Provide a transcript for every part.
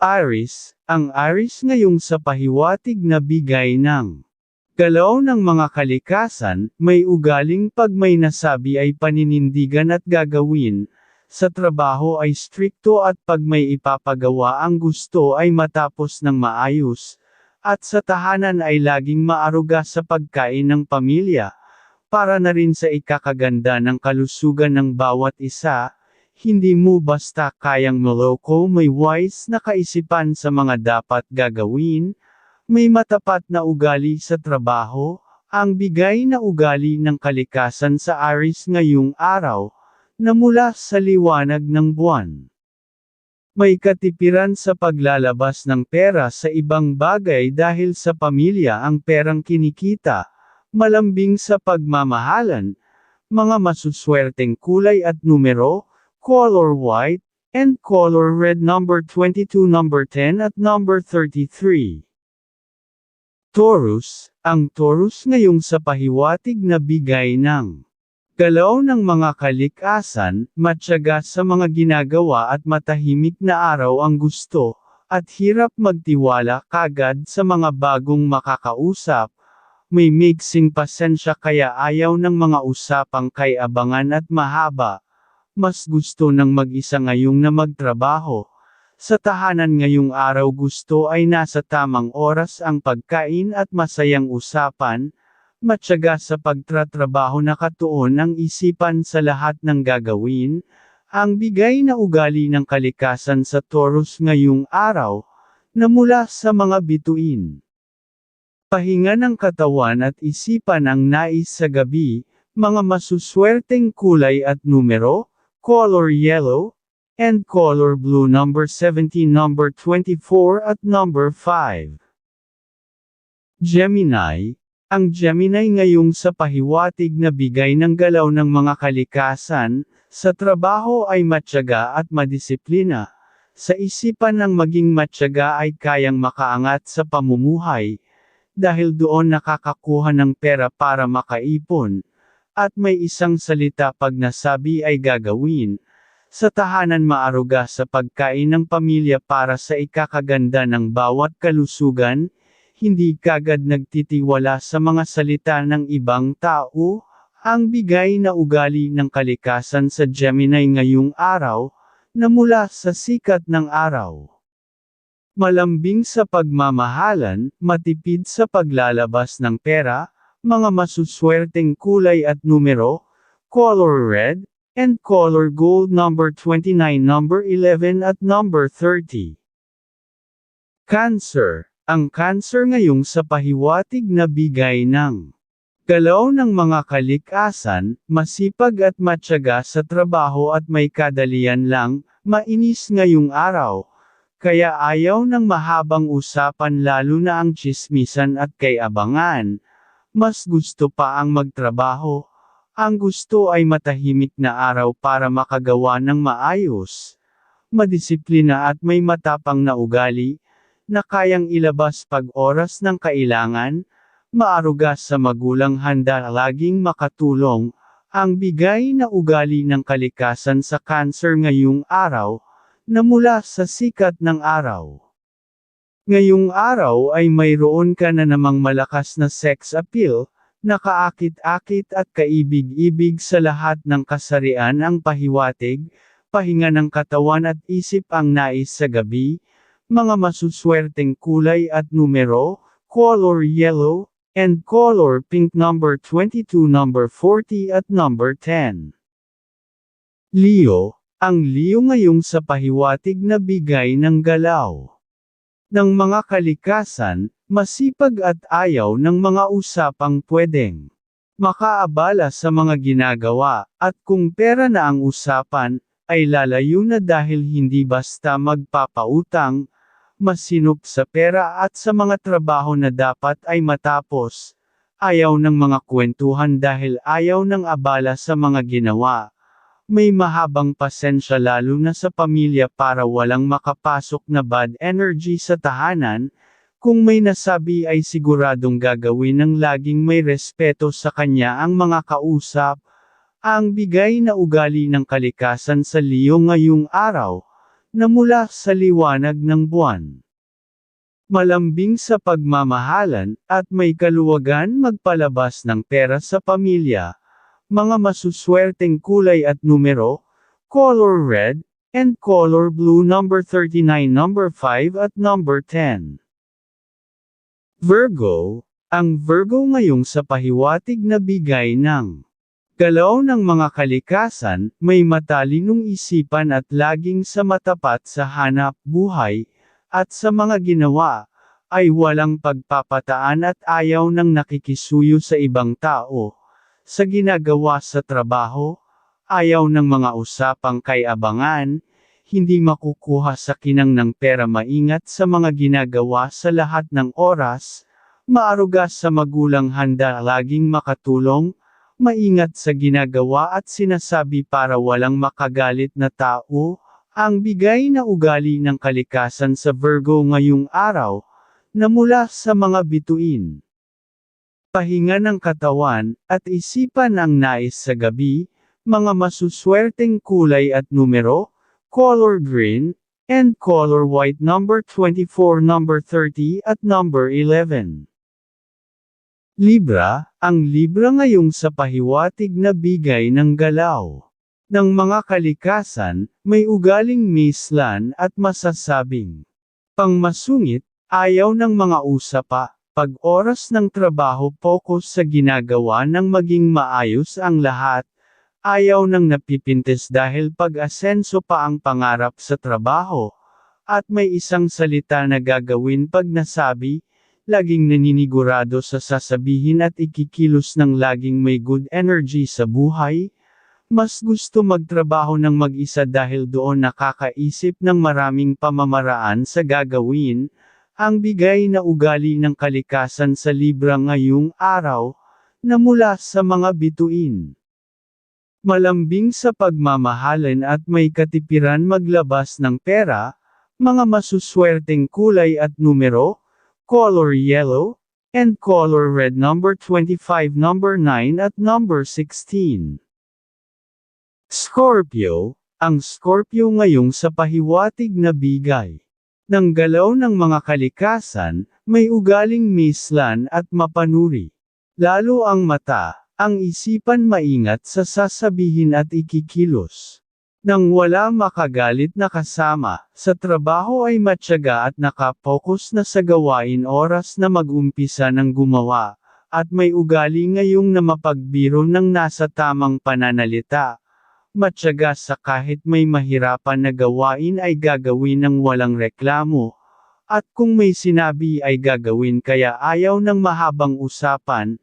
Aris, ang Aris ngayong sa pahiwatig na bigay ng galaw ng mga kalikasan, may ugaling pag may nasabi ay paninindigan at gagawin, sa trabaho ay strikto at pag may ipapagawa ang gusto ay matapos ng maayos, at sa tahanan ay laging maaruga sa pagkain ng pamilya, para na rin sa ikakaganda ng kalusugan ng bawat isa, hindi mo basta kayang maloko may wise na kaisipan sa mga dapat gagawin, may matapat na ugali sa trabaho, ang bigay na ugali ng kalikasan sa Aris ngayong araw, na mula sa liwanag ng buwan. May katipiran sa paglalabas ng pera sa ibang bagay dahil sa pamilya ang perang kinikita, malambing sa pagmamahalan, mga masuswerteng kulay at numero, color white, and color red number 22 number 10 at number 33. Taurus, ang Taurus ngayong sa pahiwatig na bigay ng galaw ng mga kalikasan, matyaga sa mga ginagawa at matahimik na araw ang gusto, at hirap magtiwala kagad sa mga bagong makakausap, may mixing pasensya kaya ayaw ng mga usapang kay abangan at mahaba, mas gusto ng mag-isa ngayong na magtrabaho. Sa tahanan ngayong araw gusto ay nasa tamang oras ang pagkain at masayang usapan, matyaga sa pagtratrabaho nakatuon ang isipan sa lahat ng gagawin, ang bigay na ugali ng kalikasan sa Taurus ngayong araw, na mula sa mga bituin. Pahinga ng katawan at isipan ang nais sa gabi, mga masuswerteng kulay at numero, color yellow, and color blue number 17 number 24 at number 5. Gemini, ang Gemini ngayong sa pahiwatig na bigay ng galaw ng mga kalikasan, sa trabaho ay matyaga at madisiplina, sa isipan ng maging matyaga ay kayang makaangat sa pamumuhay, dahil doon nakakakuha ng pera para makaipon, at may isang salita pag nasabi ay gagawin, sa tahanan maaruga sa pagkain ng pamilya para sa ikakaganda ng bawat kalusugan, hindi kagad nagtitiwala sa mga salita ng ibang tao, ang bigay na ugali ng kalikasan sa Gemini ngayong araw, na mula sa sikat ng araw. Malambing sa pagmamahalan, matipid sa paglalabas ng pera, mga masuswerteng kulay at numero, color red, and color gold number 29 number 11 at number 30. Cancer, ang cancer ngayong sa pahiwatig na bigay ng galaw ng mga kalikasan, masipag at matyaga sa trabaho at may kadalian lang, mainis ngayong araw, kaya ayaw ng mahabang usapan lalo na ang chismisan at kay abangan, mas gusto pa ang magtrabaho, ang gusto ay matahimik na araw para makagawa ng maayos. Madisiplina at may matapang na ugali, na kayang ilabas pag oras ng kailangan, maaruga sa magulang handa laging makatulong, ang bigay na ugali ng kalikasan sa cancer ngayong araw, na mula sa sikat ng araw. Ngayong araw ay mayroon ka na namang malakas na sex appeal, Nakaakit-akit at kaibig-ibig sa lahat ng kasarian ang pahiwatig, pahinga ng katawan at isip ang nais sa gabi, mga masuswerteng kulay at numero, color yellow, and color pink number 22 number 40 at number 10. Leo, ang Leo ngayong sa pahiwatig na bigay ng galaw ng mga kalikasan, Masipag at ayaw ng mga usapang pwedeng makaabala sa mga ginagawa, at kung pera na ang usapan, ay lalayo na dahil hindi basta magpapautang, masinop sa pera at sa mga trabaho na dapat ay matapos. Ayaw ng mga kwentuhan dahil ayaw ng abala sa mga ginawa. May mahabang pasensya lalo na sa pamilya para walang makapasok na bad energy sa tahanan, kung may nasabi ay siguradong gagawin ng laging may respeto sa kanya ang mga kausap, ang bigay na ugali ng kalikasan sa Leo ngayong araw, na mula sa liwanag ng buwan. Malambing sa pagmamahalan, at may kaluwagan magpalabas ng pera sa pamilya, mga masuswerteng kulay at numero, color red, and color blue number 39 number 5 at number 10. Virgo, ang Virgo ngayong sa pahiwatig na bigay ng galaw ng mga kalikasan, may matalinong isipan at laging sa matapat sa hanap buhay, at sa mga ginawa, ay walang pagpapataan at ayaw ng nakikisuyo sa ibang tao, sa ginagawa sa trabaho, ayaw ng mga usapang kay abangan, hindi makukuha sa kinang ng pera maingat sa mga ginagawa sa lahat ng oras, maaruga sa magulang handa laging makatulong, maingat sa ginagawa at sinasabi para walang makagalit na tao, ang bigay na ugali ng kalikasan sa Virgo ngayong araw, na mula sa mga bituin. Pahinga ng katawan, at isipan ang nais sa gabi, mga masuswerteng kulay at numero, color green, and color white number 24 number 30 at number 11. Libra, ang Libra ngayong sa pahiwatig na bigay ng galaw. Ng mga kalikasan, may ugaling mislan at masasabing. Pangmasungit, ayaw ng mga usapa, pag oras ng trabaho focus sa ginagawa ng maging maayos ang lahat, ayaw ng napipintes dahil pag-asenso pa ang pangarap sa trabaho, at may isang salita na gagawin pag nasabi, laging naninigurado sa sasabihin at ikikilos ng laging may good energy sa buhay, mas gusto magtrabaho ng mag-isa dahil doon nakakaisip ng maraming pamamaraan sa gagawin, ang bigay na ugali ng kalikasan sa Libra ngayong araw, na mula sa mga bituin. Malambing sa pagmamahalan at may katipiran maglabas ng pera, mga masuswerteng kulay at numero, color yellow, and color red number 25 number 9 at number 16. Scorpio, ang Scorpio ngayong sa pahiwatig na bigay. Ng galaw ng mga kalikasan, may ugaling mislan at mapanuri. Lalo ang mata, ang isipan maingat sa sasabihin at ikikilos. Nang wala makagalit na kasama, sa trabaho ay matyaga at nakapokus na sa gawain oras na mag-umpisa ng gumawa, at may ugali ngayong na mapagbiro ng nasa tamang pananalita. Matyaga sa kahit may mahirapan na gawain ay gagawin ng walang reklamo, at kung may sinabi ay gagawin kaya ayaw ng mahabang usapan,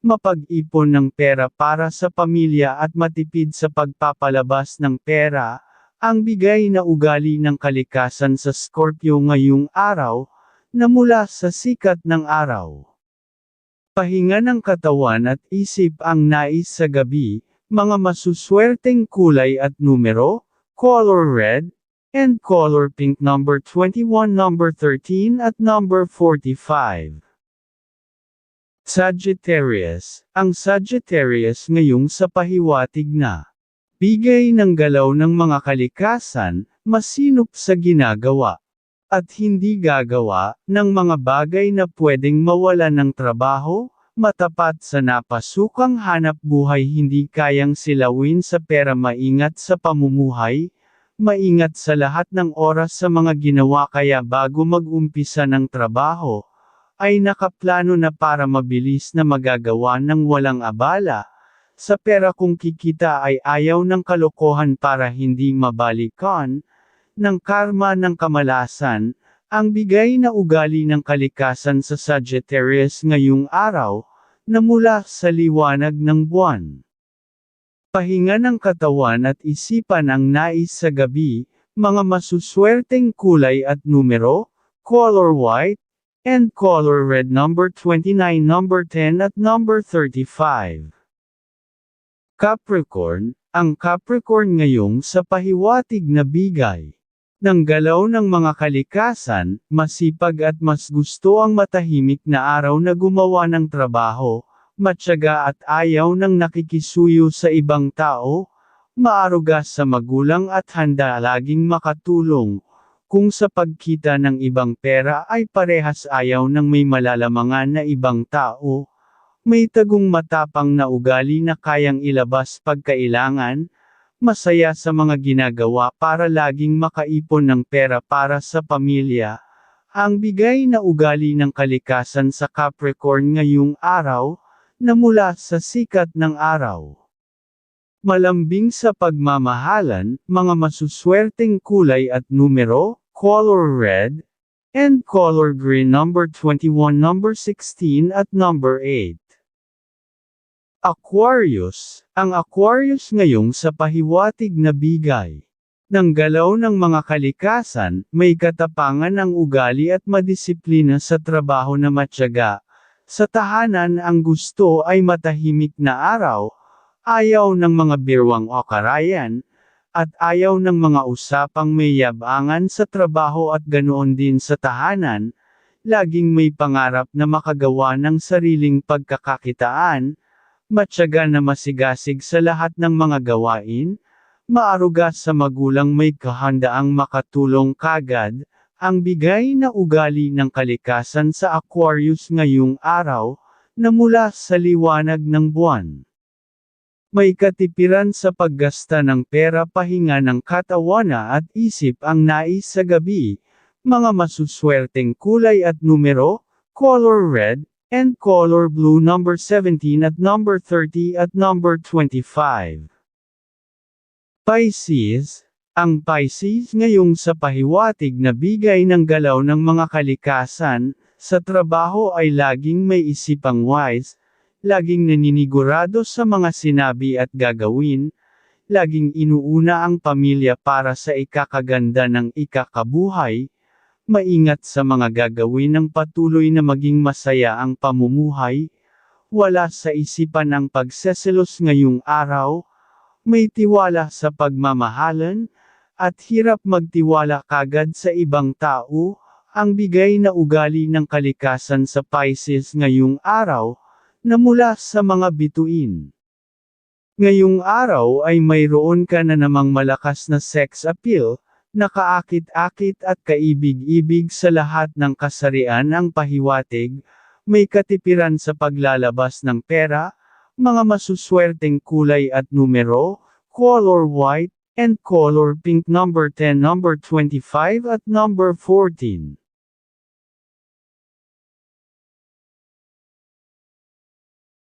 mapag-ipon ng pera para sa pamilya at matipid sa pagpapalabas ng pera, ang bigay na ugali ng kalikasan sa Scorpio ngayong araw, na mula sa sikat ng araw. Pahinga ng katawan at isip ang nais sa gabi, mga masuswerteng kulay at numero, color red, and color pink number 21 number 13 at number 45. Sagittarius, ang Sagittarius ngayong sa pahiwatig na bigay ng galaw ng mga kalikasan, masinop sa ginagawa, at hindi gagawa ng mga bagay na pwedeng mawala ng trabaho, matapat sa napasukang hanap buhay hindi kayang silawin sa pera maingat sa pamumuhay, maingat sa lahat ng oras sa mga ginawa kaya bago mag-umpisa ng trabaho, ay nakaplano na para mabilis na magagawa ng walang abala. Sa pera kung kikita ay ayaw ng kalokohan para hindi mabalikan, ng karma ng kamalasan, ang bigay na ugali ng kalikasan sa Sagittarius ngayong araw, na mula sa liwanag ng buwan. Pahinga ng katawan at isipan ang nais sa gabi, mga masuswerteng kulay at numero, color white, and color red number 29 number 10 at number 35. Capricorn, ang Capricorn ngayong sa pahiwatig na bigay. Ng galaw ng mga kalikasan, masipag at mas gusto ang matahimik na araw na gumawa ng trabaho, matyaga at ayaw ng nakikisuyo sa ibang tao, maaruga sa magulang at handa laging makatulong. Kung sa pagkita ng ibang pera ay parehas ayaw ng may malalamangan na ibang tao, may tagong matapang na ugali na kayang ilabas pagkailangan, masaya sa mga ginagawa para laging makaipon ng pera para sa pamilya. Ang bigay na ugali ng kalikasan sa Capricorn ngayong araw, na mula sa sikat ng araw. Malambing sa pagmamahalan, mga masuswerteng kulay at numero, color red, and color green number 21, number 16 at number 8. Aquarius, ang Aquarius ngayong sa pahiwatig na bigay. Ng galaw ng mga kalikasan, may katapangan ang ugali at madisiplina sa trabaho na matyaga. Sa tahanan ang gusto ay matahimik na araw, ayaw ng mga birwang o karayan, at ayaw ng mga usapang may yabangan sa trabaho at ganoon din sa tahanan, laging may pangarap na makagawa ng sariling pagkakakitaan, matyaga na masigasig sa lahat ng mga gawain, maaruga sa magulang may kahandaang makatulong kagad, ang bigay na ugali ng kalikasan sa Aquarius ngayong araw, na mula sa liwanag ng buwan. May katipiran sa paggasta ng pera pahinga ng katawana at isip ang nais sa gabi, mga masuswerteng kulay at numero, color red, and color blue number 17 at number 30 at number 25. Pisces, ang Pisces ngayong sa pahiwatig na bigay ng galaw ng mga kalikasan, sa trabaho ay laging may isipang wise, laging naninigurado sa mga sinabi at gagawin, laging inuuna ang pamilya para sa ikakaganda ng ikakabuhay, maingat sa mga gagawin ng patuloy na maging masaya ang pamumuhay, wala sa isipan ang pagseselos ngayong araw, may tiwala sa pagmamahalan, at hirap magtiwala kagad sa ibang tao, ang bigay na ugali ng kalikasan sa Pisces ngayong araw, na mula sa mga bituin. Ngayong araw ay mayroon ka na namang malakas na sex appeal, nakaakit-akit at kaibig-ibig sa lahat ng kasarian ang pahiwatig, may katipiran sa paglalabas ng pera, mga masuswerteng kulay at numero, color white, and color pink number 10 number 25 at number 14.